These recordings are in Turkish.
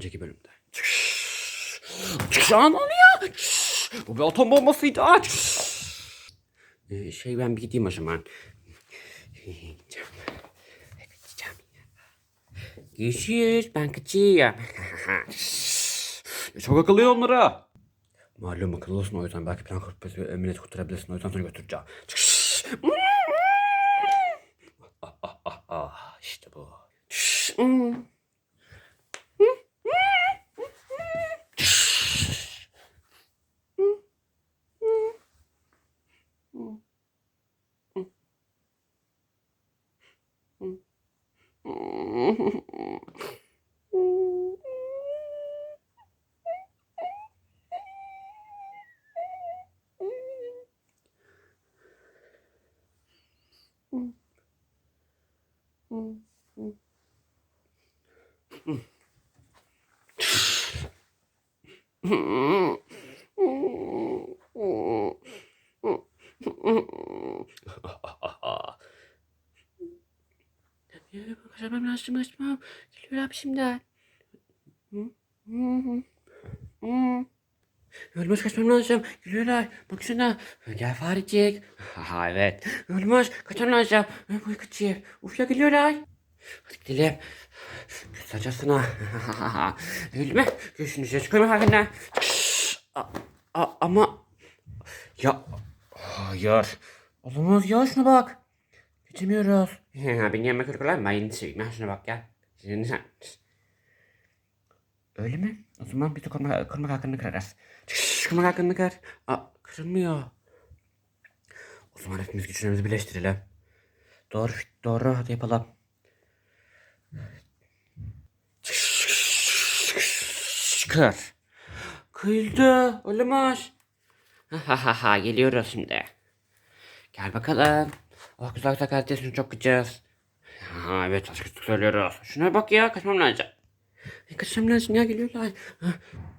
önceki bölümde. Çıkış an oluyor. Bu bir atom bombasıydı. Ee, şey ben bir gideyim o zaman. Gideceğim. Gideceğim. Görüşürüz. Ben kaçıyorum. Çok akıllı onlara. Malum akıllısın o yüzden belki plan kurup bizi emniyet kurtarabilirsin. O yüzden seni götüreceğim. Ah, ah, ah, ah, işte bu. Hmm. Lazım kaçmam. Geliyor abi şimdi. Ölmüş kaçmam lazım. Geliyorlar. Baksana. Gel farecik. Ha evet. Ölmüş kaçmam lazım. Bu kaçıyor. Uf ya geliyorlar. Hadi gidelim. Kısacasına. Ölme. Gözünüze çıkıyor haline. Ama. Ya. Hayır. Olamaz ya şuna bak. Geçemiyoruz. Beni yemek ırkılar ben yeni seveyim. Ha şuna bak ya. Şimdi sen. Öyle mi? O zaman bir de kırma, kırma kalkını kırarız. Şşş, kırma kalkını kır. Aa, kırılmıyor. O zaman hepimiz güçlerimizi birleştirelim. Doğru, doğru. Hadi yapalım. Kır. Kıyıldı. Olamaz. Ha ha ha geliyoruz şimdi. Gel bakalım. Oh güzel güzel kalitesini çok gıcız. Ha evet açık söylüyoruz. Şuna bak ya kaçmam lazım. E, kaçmam lazım ya geliyorlar. Ha,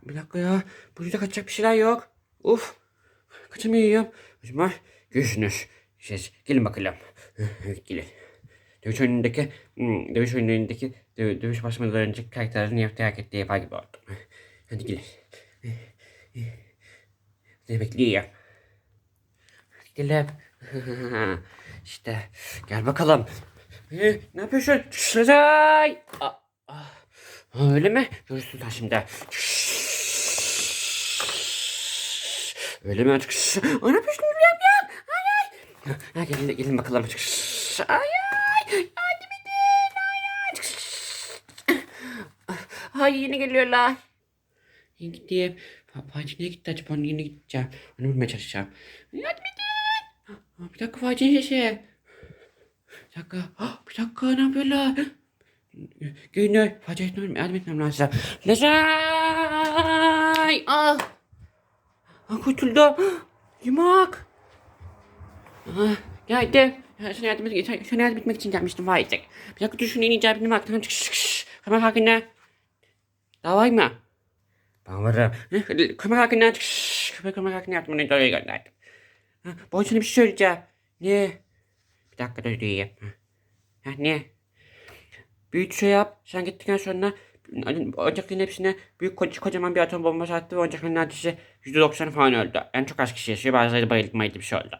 bir dakika ya. Burada kaçacak bir şeyler yok. Uf. Kaçamıyorum. O zaman görüşünüz. Siz gelin bakalım. Evet gelin. Dövüş oyunundaki, hmm, dövüş oyunundaki dö- dövüş başlamadan önce karakterlerin yaptığı hareketleri yapar gibi oldum. Hadi gelin. Ne bekliyor? Gidelim. İşte gel bakalım. Ee, ne yapıyorsun? Şuray! Öyle mi? Görürsün sen şimdi. Öyle mi? Ay ne yapıyorsun? Yap yap. Ay ay. Gelin, gelin bakalım. Ay ay. Yardım. Ay yine geliyorlar. Yine gideyim. Fatih nereye gitti acaba? Yine gideceğim. Onu bulmaya çalışacağım. Yardım Bir dakika Fatih'in sesi. Bir dakika. Bir dakika ne yapıyorlar? Günler. Fatih'in yardım etmem lazım. Lezay. Ah. Ah kurtuldu. Yumak. Ah, geldim. Sana yardım, et, sana- yardım etmek için gelmiştim Fatih. Bir dakika düşün en icabına bak. Hemen hakkında. Daha var mı? Ben varım. Kamera hakkında kamera hakkında. Onu oraya gönderdim. Ha, Bu sana bir şey söyleyeceğim. Ne? Bir dakika dur diyeyim. Ha, ne? Büyük şey yap. Sen gittikten sonra oyuncakların hepsine büyük koca, kocaman bir atom bombası attı ve oyuncakların neredeyse %90 falan öldü. En çok az kişi yaşıyor. Bazıları bayıldı mayıldı bir şey oldu.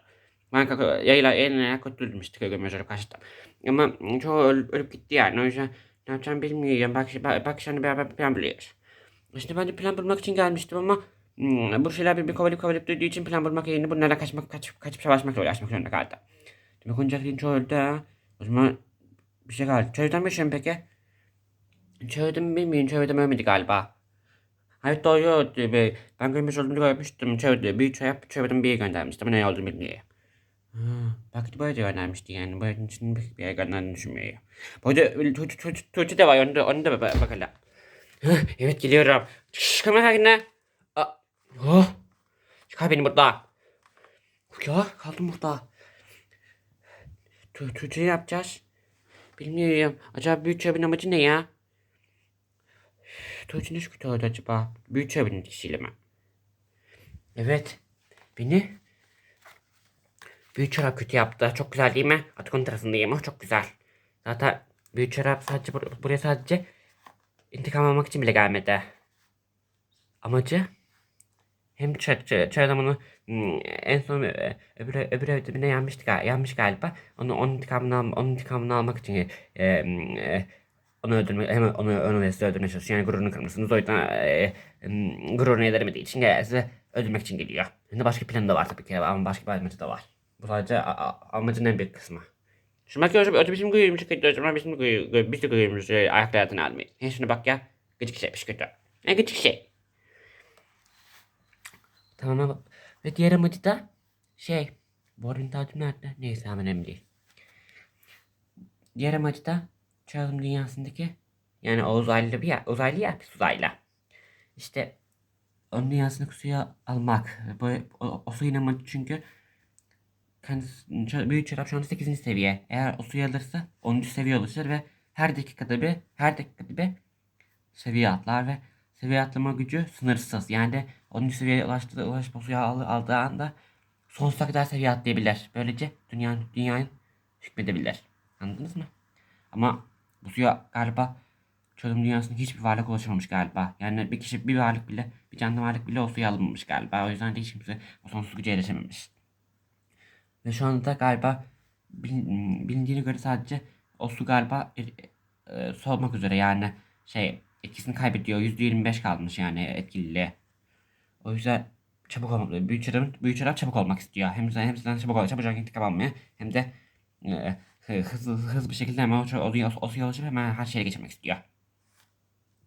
Ben yayla eline kurtuldum işte köy gömüyoruz kaçtım. Ama çoğu ölüp, ölüp gitti yani. O yüzden ne yapacağımı bilmiyorum. Bak, bak, bak sen beraber plan buluyoruz. İşte ben de plan bulmak için gelmiştim ama bu şeyler bir kovalayıp kovalayıp durduğu için plan bulmak yerine bunlara kaçmak, kaçıp, kaçıp savaşmakla uğraşmak zorunda kaldım. Demek oyuncakların çoğu öldü. O zaman bir şey kaldı. Çöğüden mi yaşıyorum peki? Çöğüden mi bilmiyorum. Çöğüden ölmedi galiba. Hayır doğru. be. Ben görmüş olduğumu görmüştüm. Çöğüde büyük çöğü yap. Çöğüden bir yere göndermiştim. Ne olduğunu bilmiyorum. De böyle de göndermişti yani. Böyle için bir yere gönderdiğini düşünmüyorum. Bu arada Tuğçe, de var. Onu da, onu da bak- bakalım. Evet geliyorum. Şşş kamera hakkında. Oh. Çıkar beni burada. Ya kaldım burada. Tu Tuğçe ne yapacağız? Bilmiyorum. Acaba büyük çöpün amacı ne ya? Tuğçe ne kötü oldu acaba? Büyük çöpün etkisiyle mi? Evet. Beni büyük çorap kötü yaptı. Çok güzel değil mi? Artık onun tarafındayım. Oh, çok güzel. Zaten büyük çorap sadece bur- buraya sadece intikam almak için bile gelmedi. Amacı hem çöl, çöl, çöl adamını hmm, en son e, öbür, öbür evde birine yenmişti, gal- yenmiş galiba. Onu, onun intikamını, onun intikamını almak için e, e, onu öldürme, hemen onu onu ve sizi öldürmeye çalışıyor. Yani gururunu kırmışsınız. O yüzden e, gururunu yediremediği için sizi öldürmek için geliyor. Şimdi başka planı da var tabii ki ama başka bir amacı da var. Bu sadece amacın en büyük kısmı. Şimdi bak öte bizim kuyumcu kötü hocam bizim kuyu biz de kuyumcu ayak hayatını almayız. Şuna bak ya. Gıcık şeymiş kötü. Ne gıcık şey. Tamam ama ve diğer amacı da şey. Arada tacım nerede? Neyse hemen önemli değil. Diğer amacı da çağrım dünyasındaki yani o uzaylı bir ya, uzaylı ya biz uzaylı. İşte onun dünyasını suya almak. Bu, o, o suyun amacı çünkü kendisi, büyük çorap şu anda 8. seviye. Eğer o suyu alırsa 10. seviye ulaşır ve her dakikada bir her dakikada bir seviye atlar ve seviye atlama gücü sınırsız. Yani 10. seviyeye ulaştığı al- aldığı anda sonsuza kadar seviye atlayabilir. Böylece dünyanın dünyayı hükmedebilir. Anladınız mı? Ama bu suya galiba çölüm dünyasının hiçbir varlık ulaşamamış galiba. Yani bir kişi bir varlık bile bir canlı varlık bile o suya alınmamış galiba. O yüzden de hiç kimse o sonsuz güce erişememiş. Ve şu anda galiba bilin- bilindiğine göre sadece o su galiba er- e, solmak üzere yani şey etkisini kaybediyor. %25 kalmış yani etkililiği. O yüzden çabuk olmak, çorap, büyük çorap çabuk olmak istiyor. Hem sizden hem sizden çabuk olacak, çabucak intikam almaya hem de e, hızlı hızlı bir şekilde hemen o, o, o, suya hemen her şeye geçirmek istiyor.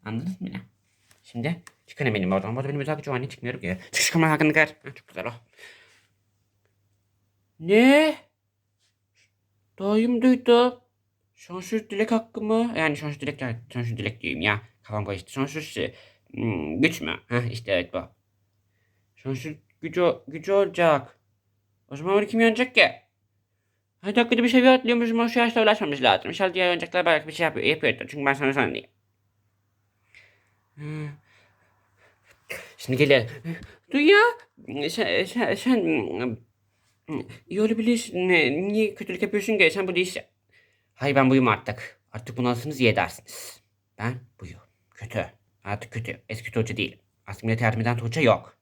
Anladınız mı beni? Şimdi çıkın eminim oradan. Bu arada benim özel gücüm var. Niye çıkmıyorum ki? Çık çıkma hakkını. Ha, Çok güzel o. Ne? Dayım duydu. Sonsuz dilek hakkı mı? Yani sonsuz dilek, sonsuz dilek diyeyim ya. Kafam karıştı. Sonsuz hmm, güç mü? Heh işte evet bu. Sonsuz gücü, gücü olacak. O zaman onu kim yenecek ki? Her dakikada bir seviye atlıyormuşum. O şu yaşta ulaşmamış lazım. İnşallah diğer oyuncaklar belki bir şey yapıyor, yapıyordur. Çünkü ben sana sanayım. Hmm. Şimdi gelelim. Dur ya. Sen, sen, sen iyi olabilirsin. Niye kötülük yapıyorsun ki? Sen bu değilsin. Hayır ben buyum artık. Artık bunu alırsanız iyi edersiniz. Ben buyum. Kötü. Artık kötü. Eski Tuğçe değilim. Artık millete yardım eden Tuğçe yok.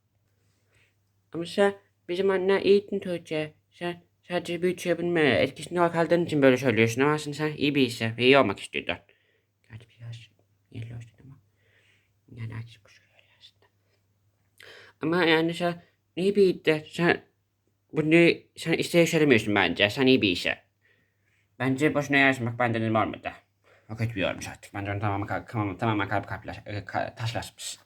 Ama sen bizim anne iyiydin Tuğçe. Sen sadece büyütüyebilme etkisinde kaldığın için böyle söylüyorsun ama aslında sen iyi bir ve iyi olmak istiyordun. Gerçi biraz yerliyorsun ama. Yani açık kuş öyle aslında. Ama yani sen iyi bir işe sen bunu sen işte yaşamıyorsun bence. Sen iyi bir işe. Bence boşuna yarışmak benden olmadı. Hak etmiyormuş artık. Bence onu tamamen, kalp, tamamen, kalp kalplaş, e, taşlaşmış.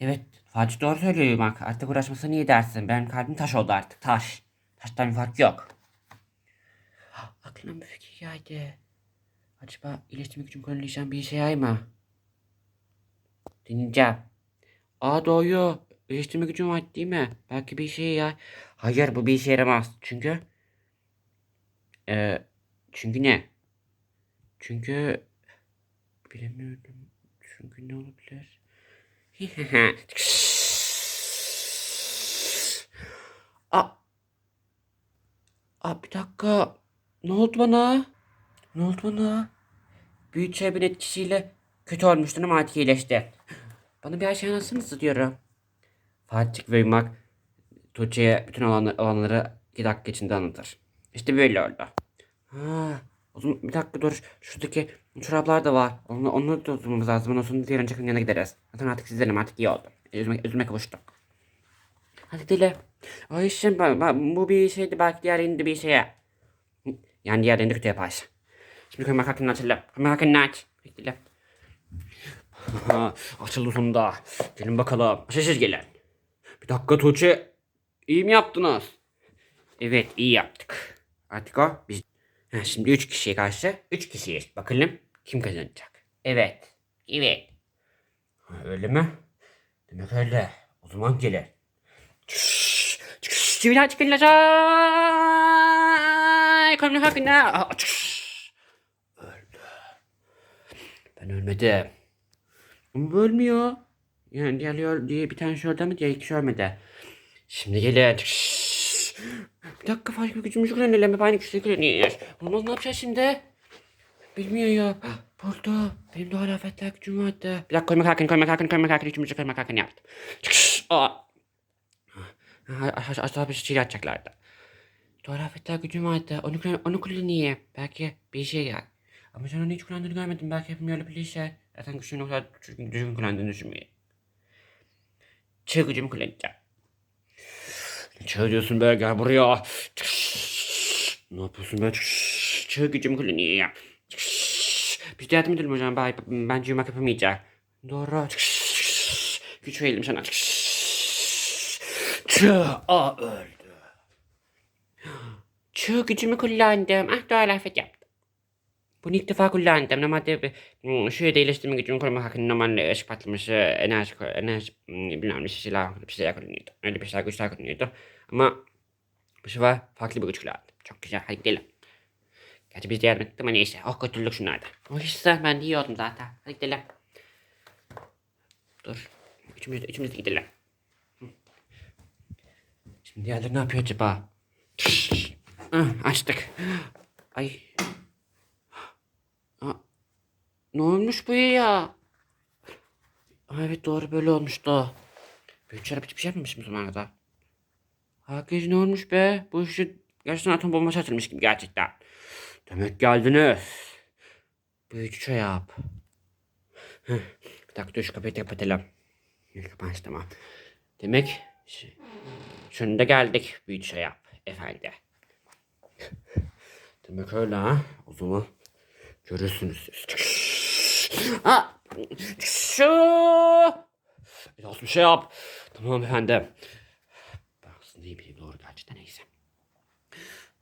Evet, Fatih doğru söylüyor bak. Artık uğraşmasını iyi dersin. Benim kalbim taş oldu artık. Taş. Taştan bir fark yok. Aklıma bir fikir geldi. Acaba iletişim gücüm konuşan bir işe yayma. Dinleyeceğim. Aa doğru. İletişim gücüm var değil mi? Belki bir şey ya. Hayır bu bir işe yaramaz. Çünkü ee, çünkü ne? Çünkü bilemiyorum. Çünkü ne olabilir? Aa, aa bir dakika. Ne oldu bana? Ne oldu bana? Büyük çevrenin etkisiyle kötü olmuştun ama artık iyileşti. Bana bir şey anlatsanıza diyorum. Fatih ve Yumak Tuğçe'ye bütün olanları, olanları iki dakika içinde anlatır. İşte böyle oldu. Ha, o zaman bir dakika dur. Şuradaki çoraplar da var. Onu, onları da tutmamız lazım. Ondan sonra diğer önceki yanına gideriz. Zaten artık sizlerim artık iyi oldu. Üzme, üzme kavuştum. Hadi dile. Ay işte ben, ben- bu bir şeydi belki diğerinde bir şeye. Yani diğerinde kötü yaparsın. Şimdi kıymak hakkını açalım. Kıymak hakkını aç. Ha, açıldı sonunda. Gelin bakalım. Sessiz gelin. Bir dakika Tuğçe. İyi mi yaptınız? Evet iyi yaptık. Artık o biz. Ha, şimdi üç kişiye karşı üç kişiyiz. Bakalım kim kazanacak? Evet. Evet. Ha, Öyle mi? Demek öyle. O zaman gelin. Çüş, çüş, Çivila çıkınacak. Kanun hakkında. Aa, çüş. Öldü. Ben ölmedim. Ama ölmüyor. Yani diğer diye bir tane şurada mı diğer iki ölmedi. Şimdi gelin. Bir dakika fark bir gücümüzü kullanalım. Aynı güçleri kullanıyoruz. Olmaz ne yapacağız şimdi? Bilmiyor ya. Buldu. Benim de hala fetler gücüm vardı. Bir dakika koymak hakkını koymak hakkını koymak hakkını üçümüzü koymak hakkını yaptım. Çıkış. Aa. Aşağı bir şey atacaklardı. Doğru afetler gücüm vardı. Onu, onu kullanayım. Belki bir işe yarar. Ama sen onu hiç kullandığını görmedim. Belki hepim öyle bir işe. Zaten güçlüğünü o kadar düzgün, kullandığını düşünmüyorum. Çığ gücümü kullanacağım. Ne çığ diyorsun be gel buraya. Ne yapıyorsun be? Çığ gücümü kullanıyorum. Biz de yardım edelim hocam. Ben, ben cümak yapamayacağım. Doğru. Güç verelim sana. Aa öldü. Çığ gücümü kullandım. Ah doğal afet yaptım. Bunu ilk defa kullandım. Normalde bir hmm, şöyle iyileştirme gücümü koruma hakkında normalde ışık patlaması, enerji, enerji hmm, bilmem ne şeyler, bir şeyler kullanıyordu. Öyle bir şeyler güçler kullanıyordu. Ama bu sefer farklı bir güç kullandım. Çok güzel. Hadi gidelim. Gerçi biz de yardım ettik ama neyse. Oh kurtulduk şunlardan. O işte ben de yiyordum zaten. Hadi gidelim. Dur. Üçümüz de, üçümüz de gidelim. Şimdi diğerleri ne yapıyor acaba? Ah, açtık. Ay. Aa, ne olmuş bu ya? Evet doğru böyle olmuştu. Büyük şarap hiçbir şey yapmamışım o zamana. Herkes ne olmuş be? Bu işi gerçekten atom bombası atılmış gibi gerçekten. Demek geldiniz. Büyücü çay yap. Heh, bir dakika dur şu kapıyı kapatalım. Kapanış tamam. Demek ş- sonunda geldik büyücü çay yap efendi. Demek öyle ha. O zaman görürsünüz siz. Aa, şu. Biraz bir şey yap. Tamam efendim. Ben aslında iyi bileyim doğru gerçekten neyse.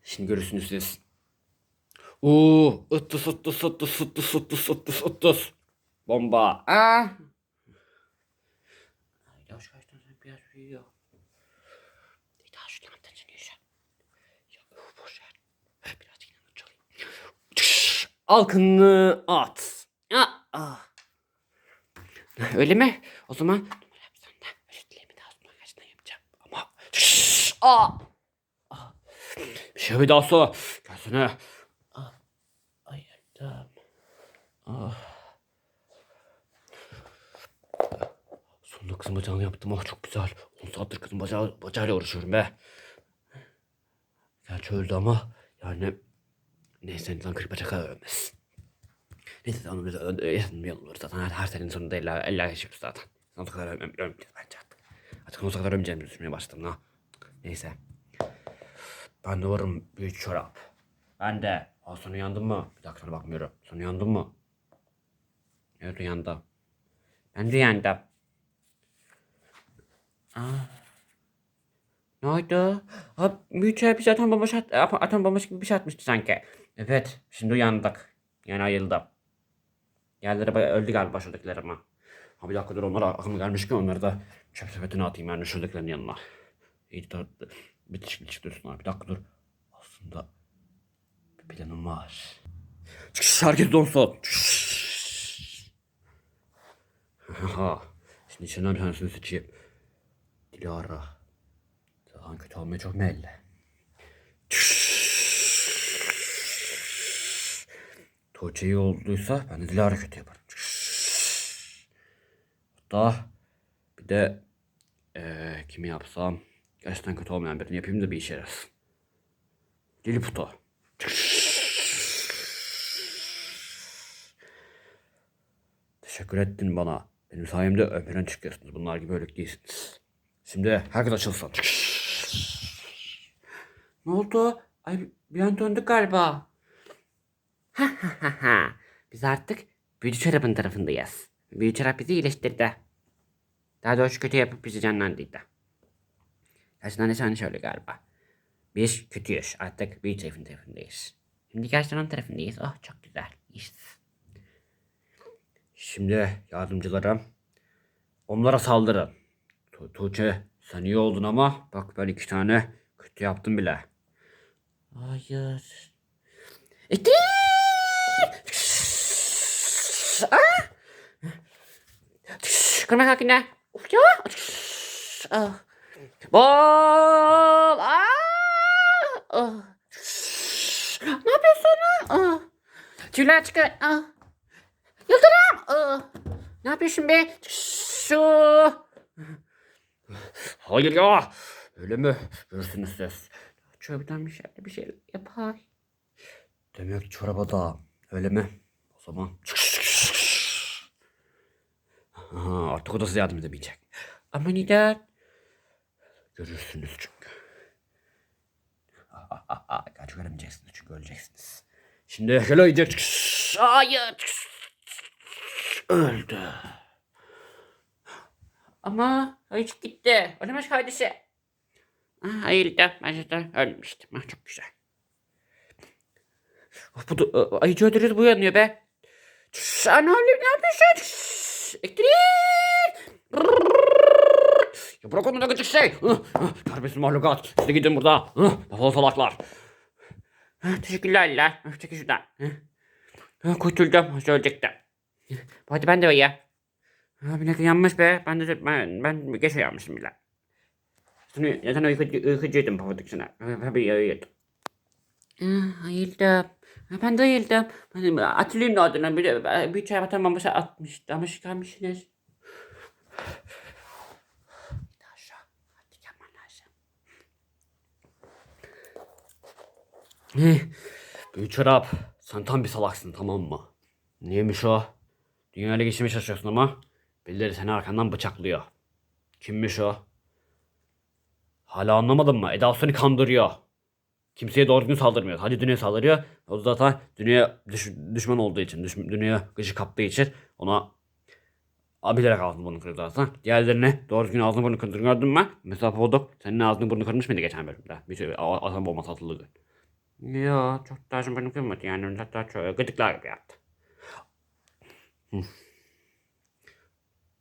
Şimdi görürsünüz siz. Oo, ıttız ıttız ıttız ıttız ıttız ıttız ıttız. Bomba. Aa. Yavaş yavaş dön biraz büyüyor. Bir daha şu yandan çıkıyor. Ya uf, boş ver. Biraz yandan çalayım. Tüş, Alkınlı at. Aa, aa. Öyle mi? O zaman sonra. Ama aa. Aa. Bir şey bir daha sor. Gelsene. Aa. Ayırdım. Ah. Sonunda kızın bacağını yaptım. Ah çok güzel. 10 saattir kızın bacağı, bacağıyla uğraşıyorum be. Gerçi öldü ama yani neyse insan kırk bacak ölmez. Neyse onu biz yaşanmayalım olur zaten. Her, her senenin sonunda eller, eller yaşıyoruz zaten. O kadar ölmem, ölmeyeceğiz bence artık. Artık o kadar ölmeyeceğimizi düşünmeye başladım ha. Neyse. Ben de varım büyük çorap. Ben de. Aa sen uyandın mı? Bir dakika sana bakmıyorum. Sen uyandın mı? Evet uyandım. Ben de uyandım. Aa. Ne oldu? Ha, çorap bize atom bombası, at, atom bombası gibi bir şey atmıştı sanki. Evet. Şimdi uyandık. Yani ayıldım. Yerlere öldü galiba şuradakiler ama. Ha bir dakika dur onlara aklıma gelmiş ki onları da çöp sepetine atayım yani şuradakilerin yanına. İyi de bitişik bitişik dursunlar. Bir dakika dur. Aslında bir planım var. Çıkış herkes donsun. Şimdi içinden bir tanesini seçeyim. Dilara. Kötü olmaya çok belli. Tuğçe iyi olduysa ben de Dilara kötü yaparım. Hatta bir de eee kimi yapsam gerçekten kötü olmayan birini yapayım da bir işe yarasın. Lilliput'a. Teşekkür ettin bana. Benim sayemde ön plana çıkıyorsunuz. Bunlar gibi ölük değilsiniz. Şimdi herkes açılsın. Ne oldu? Ay bir an döndük galiba. Ha ha ha ha. Biz artık büyücü çorabın tarafındayız. Büyücü çorap bizi iyileştirdi. Daha doğrusu kötü yapıp bizi canlandırdı. Gerçekten de sen şöyle galiba. Biz kötüyüz. Artık büyücü tarafın tarafındayız. Şimdi gerçekten onun tarafındayız. Oh çok güzel. Yes. Şimdi yardımcılarım. Onlara saldırın. Tu Tuğçe sen iyi oldun ama bak ben iki tane kötü yaptım bile. Hayır. Ah! Kırmak hakkında. Uf ya. Ah. Bol. Ah. Ah. Ne yapıyorsun? Ah. Tüyler çıkar. Ah. Yıldırım! Aa, ne yapıyorsun be? Şu. Hayır ya. Öyle mi? Görürsünüz siz. Çöpten bir şey, bir şey yapar. Demek çoraba da öyle mi? O zaman. Aha, artık o da size yardım edemeyecek. Ama neden? Görürsünüz çünkü. Gerçek göremeyeceksiniz çünkü öleceksiniz. Şimdi şöyle yiyecek. Hayır. Öldü. Ama hiç gitti. Ölemez kardeşi. Ah, ben zaten ölmüştüm. Ah, çok güzel. Ah, Bu da ayıcı öldürüyoruz bu yanıyor be. Ne oluyor? Ne yapıyorsun? Elektrik! Ya bırak onu da gıcık şey. Ah, ah, Terbiyesiz mahlukat. Siz de gidin burada. Ah, Defol salaklar. Ah, Teşekkürler lan. Ah, Çekil şuradan. Ah, ah, Kurtuldum. Söyleyecektim. Hadi ben de ya. Bir dakika yanmış be. Ben de ben, ben geç uyanmışım bile. Sonra zaten uykucu, uykucuydum pabuduk sana. Tabii uyuyordum. Ah, ayıldım. Ben de ayıldım. Da adını. Bir, bir çay batan babası. Hadi gelmen lazım. Ne? Büyük çorap. Sen tam bir salaksın tamam mı? Neymiş o? Dünyayla geçirmeye çalışıyorsun ama birileri seni arkandan bıçaklıyor. Kimmiş o? Hala anlamadın mı? Eda seni kandırıyor. Kimseye doğru düzgün saldırmıyor. Hadi dünya saldırıyor. O zaten dünya düş- düşman olduğu için, düş- dünya gıcı kaptığı için ona abilerek ağzını burnunu kırdı zaten. Diğerlerine doğru düzgün ağzını burnunu kırdığını gördün mü? Mesela Podok senin ağzını burnunu kırmış mıydı geçen bölümde? Bir şey adam bombası atıldı. Ya çok da ağzını burnunu kırmadı yani. Hatta çok gıdıklar gibi yaptı.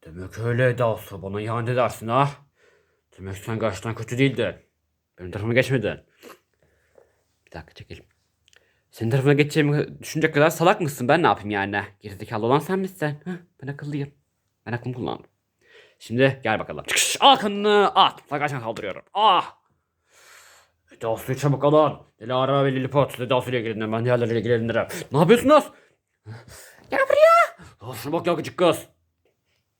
Demek öyle Eda'sı bana ihanet edersin ha. Demek sen gerçekten kötü değildin. Benim tarafıma geçmedin. Bir dakika çekelim. Senin tarafına geçeceğimi düşünecek kadar salak mısın? Ben ne yapayım yani? Gerizekalı olan sen misin? Hah, ben akıllıyım. Ben aklımı kullandım. Şimdi gel bakalım. Çıkış, al kanını at. Saklaşan saldırıyorum. Ah! Eda'sı çabuk alın. Dilara ve Lilliput. Eda'sı ile ilgilenin. Ben diğerleriyle ilgilenirim. Ne yapıyorsunuz? Gel buraya.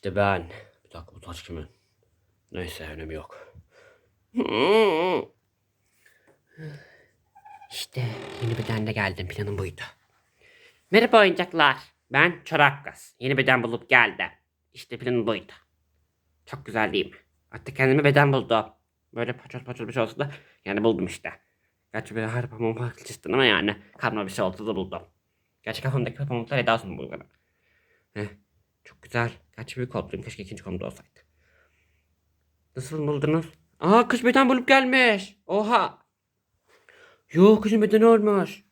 İşte ben. Bir dakika bu taş kimin? Neyse önemi yok. İşte yeni bedenle geldim. Planım buydu. Merhaba oyuncaklar. Ben Çorak Kız. Yeni beden bulup geldim. İşte planım buydu. Çok güzel değil mi? Artık kendime beden buldum. Böyle paçoz paçoz bir şey olsa da yani buldum işte. Gerçi böyle her pamuğum farklı çizdim ama yani karma bir şey olsa da buldum. Gerçi kafamdaki pamuklar edasını buldum. Heh, çok güzel. Gerçi büyük oldum. Keşke ikinci konuda olsaydı. Nasıl buldunuz? Aa kış beden bulup gelmiş. Oha. Yok kışın bedeni olmuş.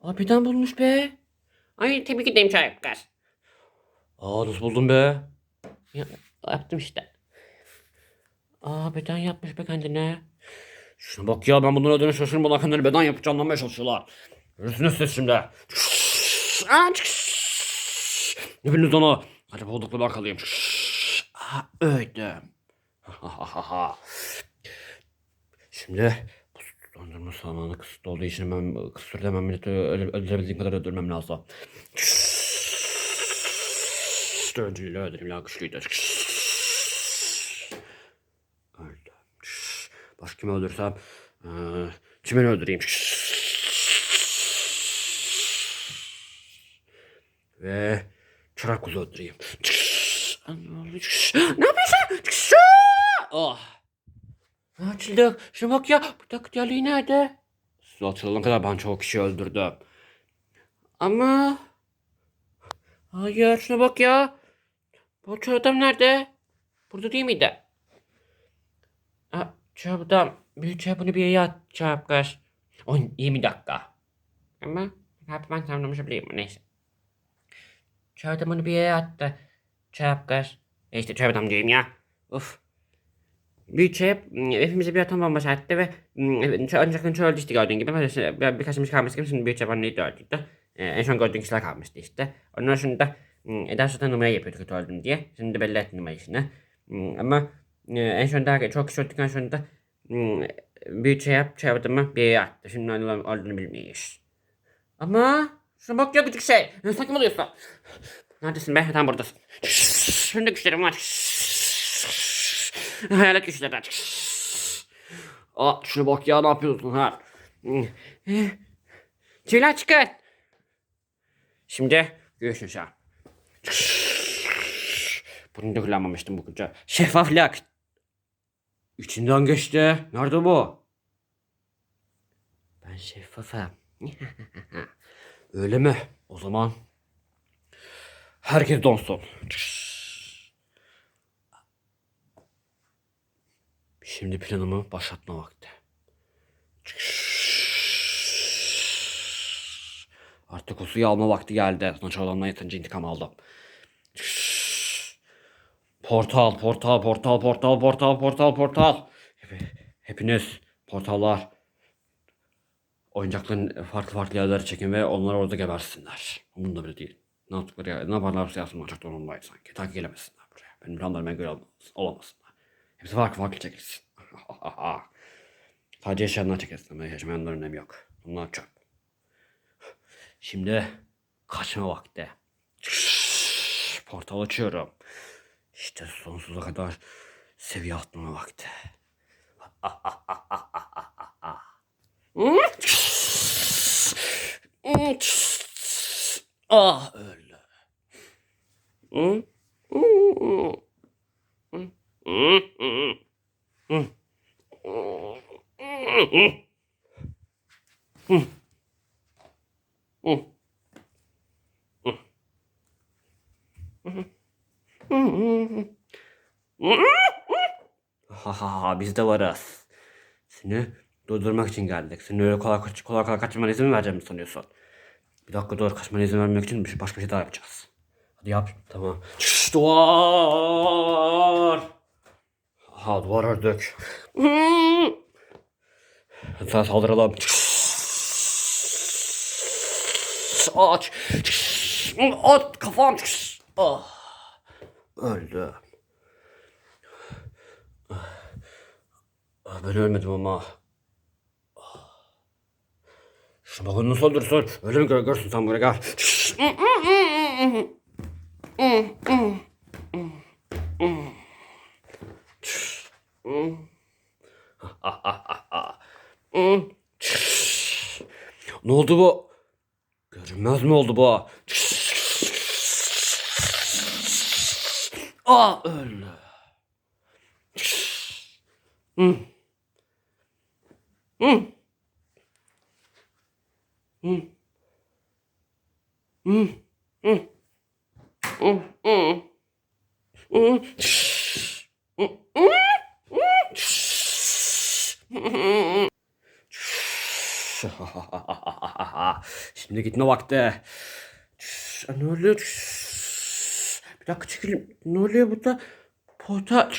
Aa beden bulmuş be. Ay tebrik ederim çocuklar. Aa nasıl buldun be? Ya, yaptım işte. Aa beden yapmış be kendine. Şuna bak ya ben bunların ödeme şaşırım bana kendileri beden yapıp canlanmaya çalışıyorlar. Görürsünüz siz şimdi. Aa, Hepiniz onu. Hadi buldukla bakalım. Aa, öldüm. Şimdi bu dondurma zamanı kısıtlı olduğu için hemen kısa sürede hemen milleti öldürebildiğim kadar öldürmem lazım. Öldürüyle öldüreyim la güçlüydü. Öldüm. Başka kimi öldürsem eee Çimeni öldüreyim. Ve çırak öldüreyim. ne yapıyorsun? Oh. Açıldık. Şuna bak ya. Buradaki diğerliği nerede? Su açılana kadar ben çok kişi öldürdüm. Ama... Hayır şuna bak ya. Bu adam nerede? Burada değil miydi? Aa, Çabuktan büyüyeceğim bunu bir yere atacağım kız. 10 20 dakika. Ama ne yapmam tamamlamış bileyim neyse. Bunu bir yere attı. Kız. E işte çabuk amcayım ya. Uf. Büyüçe hepimize bir atom bombası attı ve önceki çöldü işte gördüğün gibi. Böyle bir- birkaçımız kalmıştı gibi şimdi Büyüçe bana neydi öldürdü. Ee, en son gördüğün kişiler kalmıştı işte. Ondan sonra da hmm, Eda Sultan numara yapıyordu kötü öldüm diye. Şimdi de belli etti numarasını. Ama e, en son daha çok kişi öldükten sonra da hmm, Büyüçe yap, şey yaptı mı bir yere attı. Şimdi ne olduğunu bilmeyiz. Ama şuna bak ya küçük şey. Sakin oluyorsun? Neredesin be? Tam buradasın. Şimdi güçlerim var. Hayalet güçleri aç. Aa şuna bak ya ne yapıyorsun ha? Çiğler çıkın. Şimdi göğsün sen. Bunu da kullanmamıştım bu gece. Şeffaflık. İçinden geçti. Nerede bu? Ben şeffafım. Öyle mi? O zaman herkes donsun. Şimdi planımı başlatma vakti. Artık o suyu alma vakti geldi. Sonuç olanla yeterince intikam aldım. Portal, portal, portal, portal, portal, portal, portal. Hep- Hepiniz portallar oyuncakların farklı farklı yerlere çekin ve onları orada gebersinler. Umurumda bile değil. Ne yaptıkları ya, ne yaparlarsa yapsınlar çok da umurumdaydı sanki. Ta ki gelemesinler buraya. Benim planlarıma göre olmaz- olamasınlar. Hepsi farklı farklı çekilsin. Sadece yaşayanlar çekilsin ama yaşamayanların önemi yok. Bunlar çöp. Şimdi kaçma vakti. Portal açıyorum. İşte sonsuza kadar seviye atlama vakti. Ah öyle. Ha ha ha biz varız. Seni durdurmak için geldik. Seni öyle kolay kolay kolay, kolay kaçmana izin vereceğim mi sanıyorsun? Bir dakika dur kaçmana izin vermek için şey- başka bir şey daha yapacağız. Hadi yap. Tamam. Şşş, duvar. Ha duvar ördük. Sana saldıralım. Aç. At kafam. Ah. Öldü. Ah, Ben ölmedim ama. Şu bakın nasıl öldürsün. Öyle mi gör, görsün sen buraya gel. ne oldu bu? Görünmez mi oldu bu? Aa öldü. Hı. Hı. Şimdi gitme vakti. Ne oluyor? Bir dakika çekilin. Ne oluyor burada? Porta...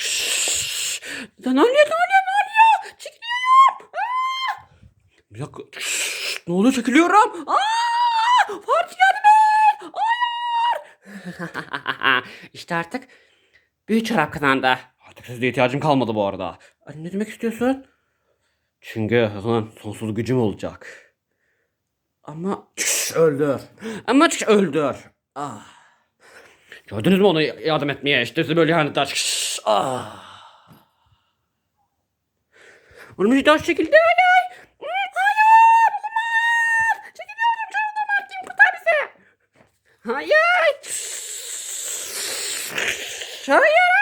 Ne oluyor? Ne oluyor? Ne oluyor? Çekiliyorum. Bir dakika. Ne oluyor? Çekiliyorum. Aa! Fatih yardım et. Hayır. işte artık büyük çorap kazandı. Artık size ihtiyacım kalmadı bu arada. Ay, ne demek istiyorsun? Çünkü zaman sonsuz gücüm olacak. Ama öldür. Ama öldür. Ah. Gördünüz mü ona yardım etmeye? İşte böyle ihanetler. Ah. Onun bir daha şekilde hayır. Ай-яй! Ай-яй!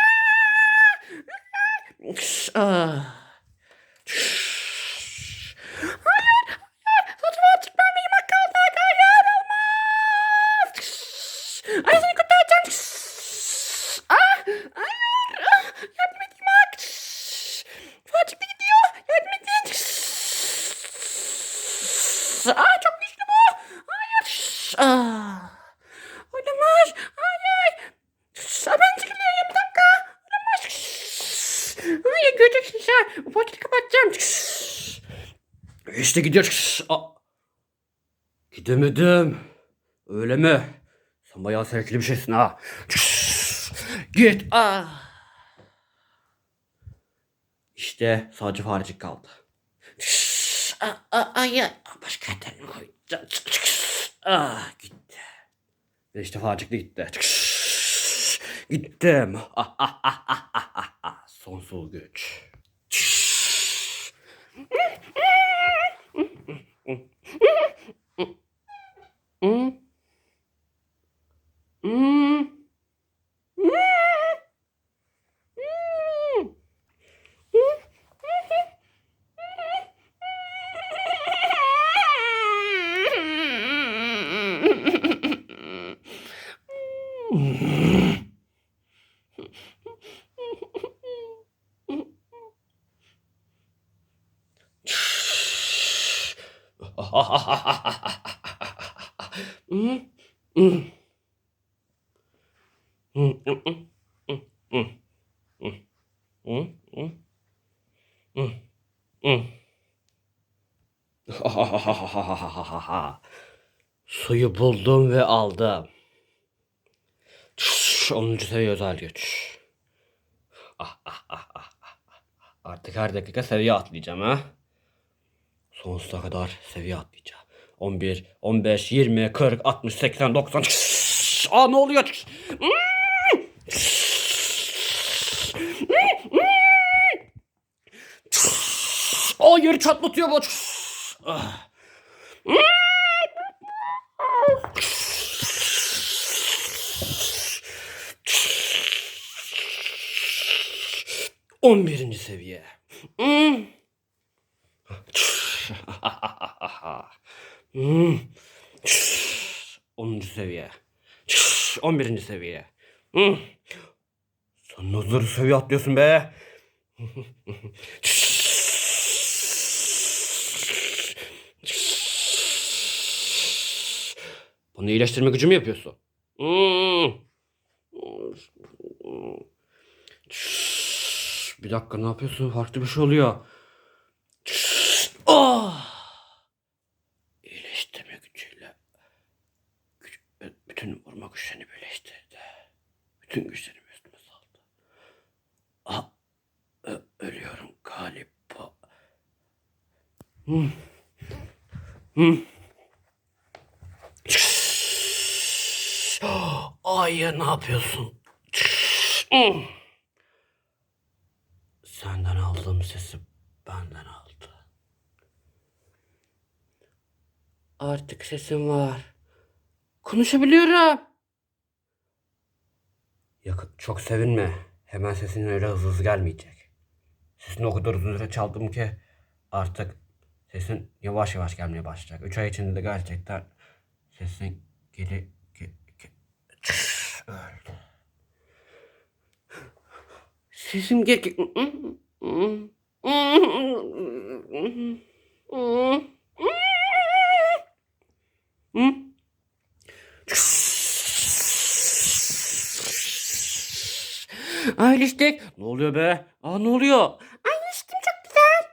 işte gidiyor. A Gidemedim. Öyle mi? Sen bayağı sevkili bir şeysin ha. Git. Ah. İşte sadece farcık kaldı. Ay başka yerden koydu. Ah gitti. Ve işte farcıklı gitti. Gittim. Ah, ah, ah, Sonsuz güç. 응. 응. 응. 응. Suyu buldum ve aldım. 10. seviye özel güç. Artık her dakika seviye atlayacağım ha. Sonsuza kadar seviye atlayacağım. 11, 15, 20, 40, 60, 80, 90. Aa ne oluyor? Aa yeri çatlatıyor bu. Ah. 11. seviye. Hmm. Hmm. 10. seviye. 11. seviye. Hmm. Sen nasıl seviye atlıyorsun be? Bunu iyileştirme gücü mü yapıyorsun? Hmm. Bir dakika ne yapıyorsun? Farklı bir şey oluyor. Oh! İyileştirme gücüyle güç, bütün vurma güçlerini birleştirdi. Bütün güçlerimi üstüme saldı. Ah, ö- ölüyorum galiba. Hmm. Hmm. Ay ne yapıyorsun? Hmm. Senden aldığım sesi benden aldı. Artık sesim var. Konuşabiliyorum. Yakın, çok sevinme. Hemen sesin öyle hızlı hızlı gelmeyecek. Sesini o kadar uzun süre çaldım ki artık sesin yavaş yavaş gelmeye başlayacak. Üç ay içinde de gerçekten sesin geri öldü. Sesim gek... Ay listek. Ne oluyor be? Aa ne oluyor? Ay listim çok güzel.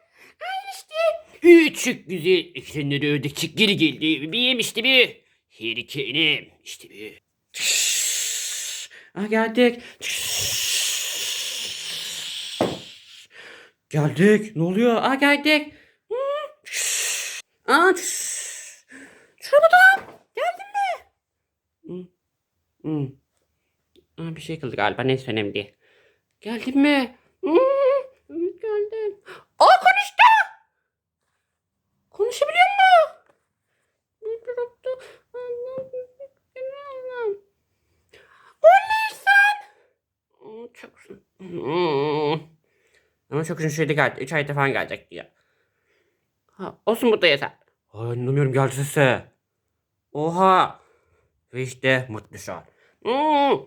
Ay listim. Üç çok güzel. Eksenleri ördekçik geri geldi. Bir yemişti bir. Her iki enem. İşte bir. Ah geldik. Geldik. Ne oluyor? Ah geldik. Ah. Şuradan. Geldin mi? Hmm. Hmm. Bir şey kıldı galiba. Neyse önemli değil. Geldin mi? Hmm. Geldim. Aa konuştu. Konuşabiliyor mu? O ne sen? Hmm, Çok uzun. Hmm. Ama çok uzun sürede geldi. 3 ayda falan gelecek diyor. Ha, olsun burada yeter. Ay inanamıyorum geldi sese. Oha. Ve işte mutlu şu an. Hmm.